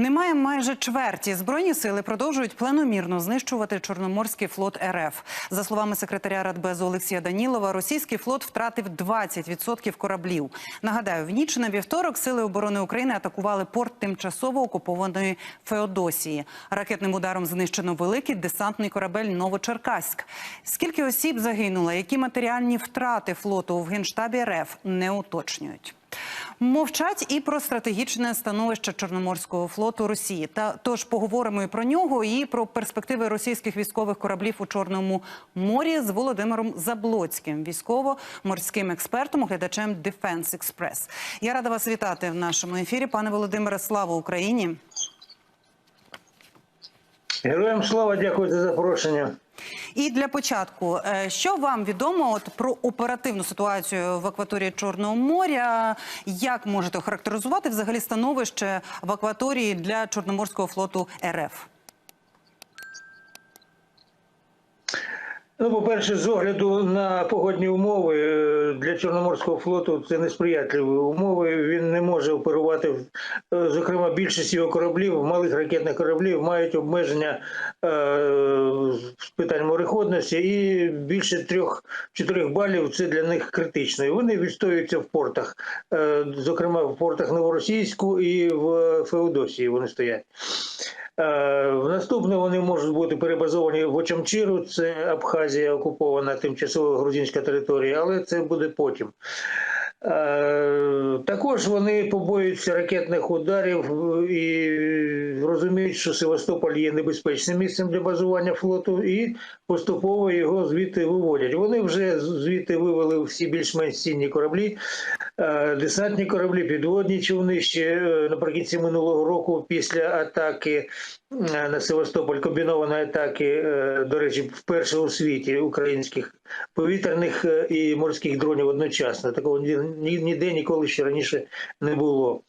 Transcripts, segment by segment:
Немає майже чверті. Збройні сили продовжують планомірно знищувати Чорноморський флот РФ. За словами секретаря Радбезу Олексія Данілова, російський флот втратив 20% кораблів. Нагадаю, в ніч на вівторок сили оборони України атакували порт тимчасово окупованої Феодосії. Ракетним ударом знищено великий десантний корабель Новочеркаськ. Скільки осіб загинуло, які матеріальні втрати флоту в генштабі РФ не уточнюють. Мовчать і про стратегічне становище Чорноморського флоту Росії. Та тож поговоримо і про нього, і про перспективи російських військових кораблів у Чорному морі з Володимиром Заблоцьким, військово-морським експертом, оглядачем Defense Express. Я рада вас вітати в нашому ефірі. Пане Володимире, слава Україні! Героям слава, дякую за запрошення. І для початку, е, що вам відомо от про оперативну ситуацію в акваторії Чорного моря? Як можете охарактеризувати взагалі становище в акваторії для Чорноморського флоту РФ? Ну, по-перше, з огляду на погодні умови е, для Чорноморського флоту це несприятливі умови. Він не може оперувати. Е, Зокрема, більшість його кораблів, малих ракетних кораблів, мають обмеження е, з питань мореходності, і більше трьох-чотирьох балів це для них критично. І вони відстоюються в портах, зокрема в портах Новоросійську і в Феодосії вони стоять. Е, В наступне вони можуть бути перебазовані в Очамчиру, це Абхазія окупована тимчасово грузинська територія, але це буде потім. Е, Також вони побоюються ракетних ударів і розуміють, що Севастополь є небезпечним місцем для базування флоту, і поступово його звідти виводять. Вони вже звідти вивели всі більш-менш цінні кораблі, десантні кораблі, підводні човни ще е, наприкінці минулого року після атаки е, на Севастополь, комбінованої атаки, е, до речі, вперше у світі українських повітряних е, і морських дронів одночасно. Такого ні- ні- ніде ніколи ще раніше не було.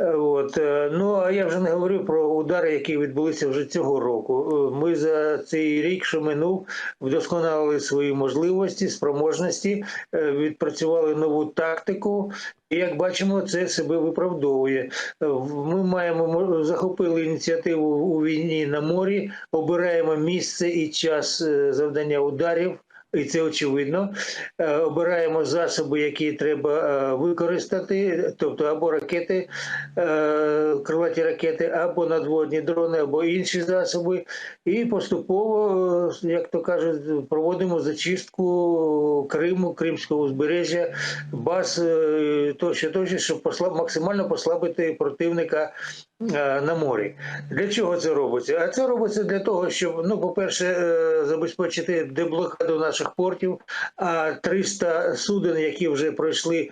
Е, От. е, Ну, а я вже не говорю про удари, які відбулися вже цього року. Е, Ми за цей рік, що минув, вдосконалили свої можливості, спроможності, відпрацювали нову тактику. І як бачимо, це себе виправдовує. Ми маємо мо- захопили ініціативу у війні на морі, обираємо місце і час завдання ударів. І це очевидно. Е, Обираємо засоби, які треба е, використати, тобто або ракети, е, крилаті ракети, або надводні дрони, або інші засоби. І поступово, як то кажуть, проводимо зачистку Криму, Кримського узбережжя, баз тощо, тощо, щоб максимально послабити противника на морі. Для чого це робиться? А це робиться для того, щоб, ну, по-перше, е, забезпечити деблокаду наших портів, а 300 суден, які вже пройшли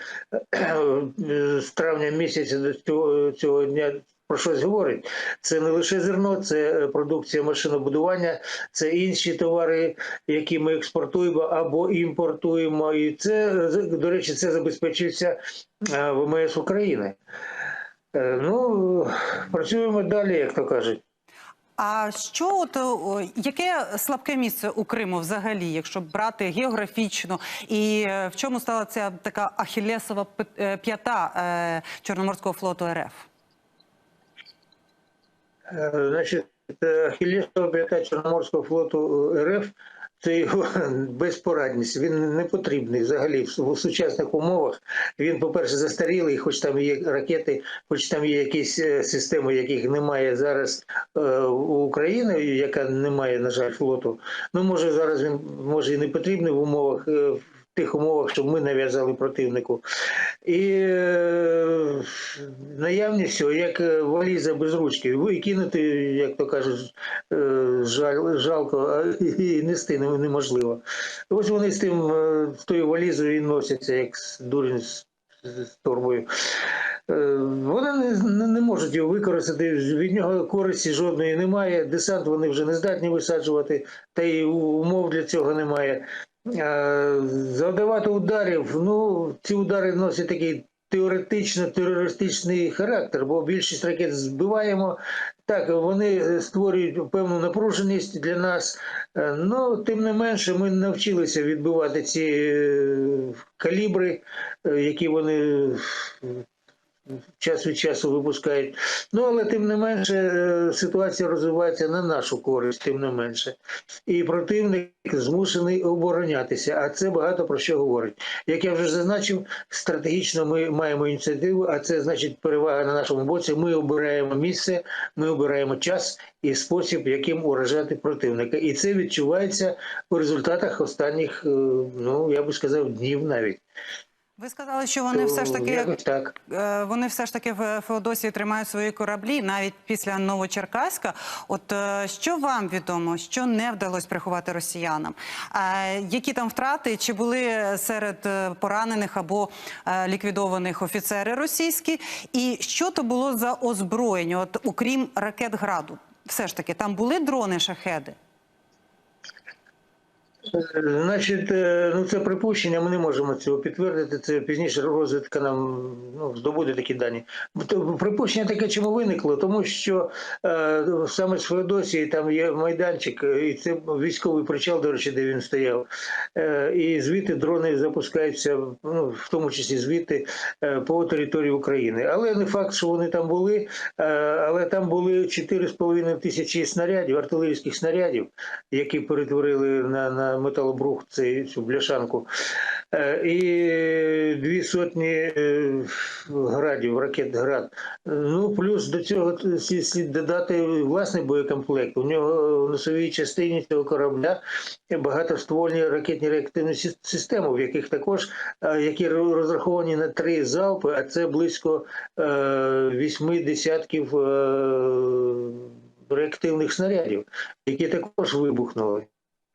е, з травня місяця до цього, цього дня. Про щось говорить. Це не лише зерно, це е, продукція машинобудування, це інші товари, які ми експортуємо або імпортуємо. І це, е, до речі, це забезпечується е, ВМС України. Е, Ну, працюємо далі, як то кажуть. А що от яке слабке місце у Криму взагалі, якщо брати географічно, і е, в чому стала ця така ахілесова е, п'ята е, Чорноморського флоту РФ? Е, Значить, е, Ахіллесова п'ята Чорноморського флоту е, РФ це його безпорадність. Він не потрібний взагалі в сучасних умовах. Він, по-перше, застарілий, хоч там є ракети, хоч там є якісь е, системи, яких немає зараз е, у України, яка не має, на жаль, флоту. Ну, може, зараз він може і не потрібний в умовах. е, в Тих умовах, щоб ми нав'язали противнику, і е, наявність як е, валіза без ручки, викинути, як то кажуть, е, жаль, жалко, і нести неможливо. Ось вони з тим, з тою валізою і носяться, як дурень з, з торбою. Вони не, не можуть його використати, від нього користі жодної немає. Десант вони вже не здатні висаджувати, та й умов для цього немає. Е, Завдавати ударів, ну, ці удари носять такий теоретично-терористичний характер, бо більшість ракет збиваємо. Так, вони створюють певну напруженість для нас. Е, Ну, тим не менше, ми навчилися відбивати ці е, калібри, е, які вони час від часу випускають. Ну але тим не менше е, ситуація розвивається на нашу користь, тим не менше. І противник змушений оборонятися. А це багато про що говорить. Як я вже зазначив, стратегічно ми маємо ініціативу, а це значить перевага на нашому боці. Ми обираємо місце, ми обираємо час і спосіб, яким уражати противника. І це відчувається у результатах останніх, е, ну я би сказав, днів навіть. Ви сказали, що вони все ж таки так. Е, Вони все ж таки в Феодосії тримають свої кораблі навіть після Новочеркаська. От е, що вам відомо, що не вдалося приховати росіянам? Е, Які там втрати? Чи були серед поранених або ліквідованих офіцери російські? І що то було за озброєння? От окрім ракет граду, все ж таки там були дрони шахеди? Значить, е, ну це припущення, ми не можемо цього підтвердити. Це пізніше розвідка нам ну, здобуде такі дані. Припущення таке чому виникло, тому що е, саме з Феодосії там є майданчик, і це військовий причал, до речі, де він стояв. Е, і звідти дрони запускаються, ну, в тому числі звідти е, по території України. Але не факт, що вони там були, е, але там були 4,5 тисячі снарядів, артилерійських снарядів, які перетворили на, на металобрух цю бляшанку. Е, І дві сотні е, градів, ракет град. Ну, плюс до цього слід, додати власний боєкомплект. У нього в носовій частині цього корабля багатоствольні ракетні реактивні системи, в яких також е, які розраховані на три залпи, а це близько вісьми десятків реактивних снарядів, які також вибухнули.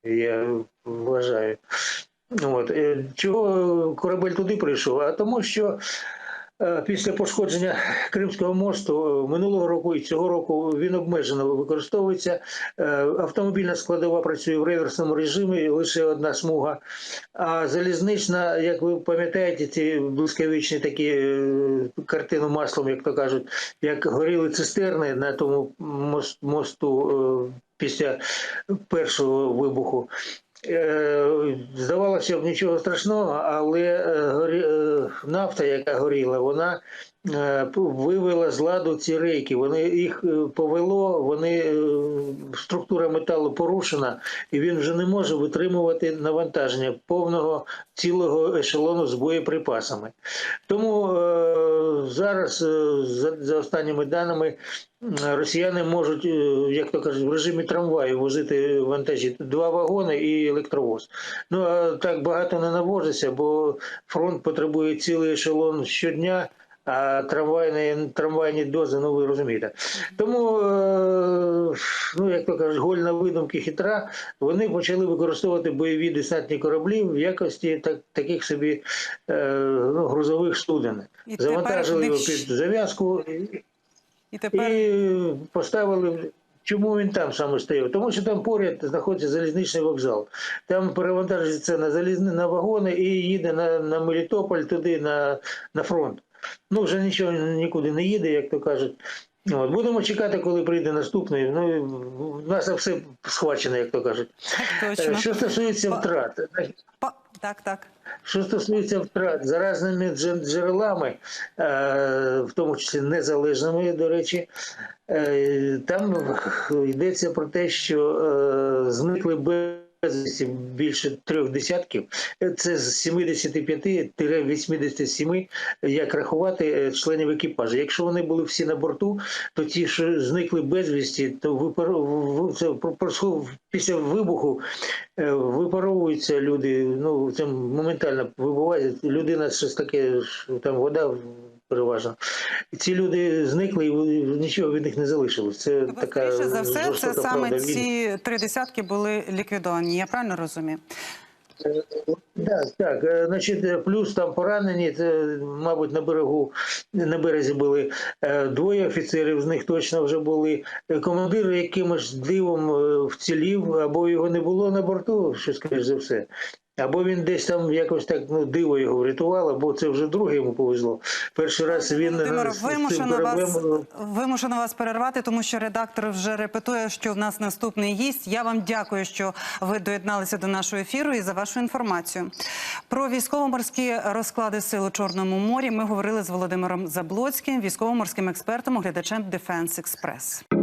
Я вважаю. От. е, Чого корабель туди прийшов? А тому, що е, після пошкодження Кримського мосту минулого року і цього року він обмежено використовується. Е, Автомобільна складова працює в реверсному режимі, лише одна смуга. А залізнична, як ви пам'ятаєте, ці блискавичні такі картину маслом, як то кажуть, як горіли цистерни на тому мосту після першого вибуху. Е, Здавалося б, нічого страшного, але е, е, нафта, яка горіла, вона вивела з ладу ці рейки. Вони їх повело, вони структура металу порушена, і він вже не може витримувати навантаження повного цілого ешелону з боєприпасами. Тому зараз, е, за, за останніми даними, росіяни можуть, е, як то кажуть, в режимі трамваю возити вантажі два вагони і електровоз. Ну а так багато не навозиться, бо фронт потребує цілий ешелон щодня. А трамвайні, трамвайні дози, ну ви розумієте. Тому, е, ну як то кажуть, гольна видумки хитра, вони почали використовувати бойові десантні кораблі в якості так, таких собі е, ну, грузових суден. І Завантажили його під зав'язку і- І тепер і поставили. Чому він там саме стояв? Тому що там поряд знаходиться залізничний вокзал. Там перевантажується на залізни на вагони і їде на, на Мелітополь, туди на, на фронт. Ну вже нічого нікуди не їде, як то кажуть. От, будемо чекати, коли прийде наступний. Ну, в нас все схвачено, як то кажуть. так Е, точно. Що стосується втрат, Па- Так, так. що стосується втрат за різними дже- джерелами, е, в тому числі незалежними, до речі, е, там йдеться про те, що е, зникли безвісті більше трьох десятків. Це з 75-87, як рахувати е, членів екіпажу. Якщо вони були всі на борту, то ті, що зникли безвісті, то випар... після вибуху е, випаровуються люди. Ну це моментально вибуває. Людина щось таке, там вода переважно. І Ці люди зникли, і нічого від них не залишилось. Це Тобто, така скоріше за все, це жорстока саме правда війни. ці три десятки були ліквідовані. Я правильно розумію? Так, так. Е, Значить, е, плюс там поранені, це, мабуть, на берегу на березі були е, двоє офіцерів, з них точно вже були. Е, Командир якимось дивом е, вцілів, або його не було на борту, що скоріш за все. Або він десь там якось так ну диво його врятувало, бо це вже друге йому повезло. Перший раз він е, цим вимушено вас, вимушено вас перервати, тому що редактор вже репетує, що в нас наступний гість. Я вам дякую, що ви доєдналися до нашого ефіру і за вашу інформацію. Про військово-морські розклади сил у Чорному морі ми говорили з Володимиром Заблоцьким, військово-морським експертом, оглядачем Defense Express.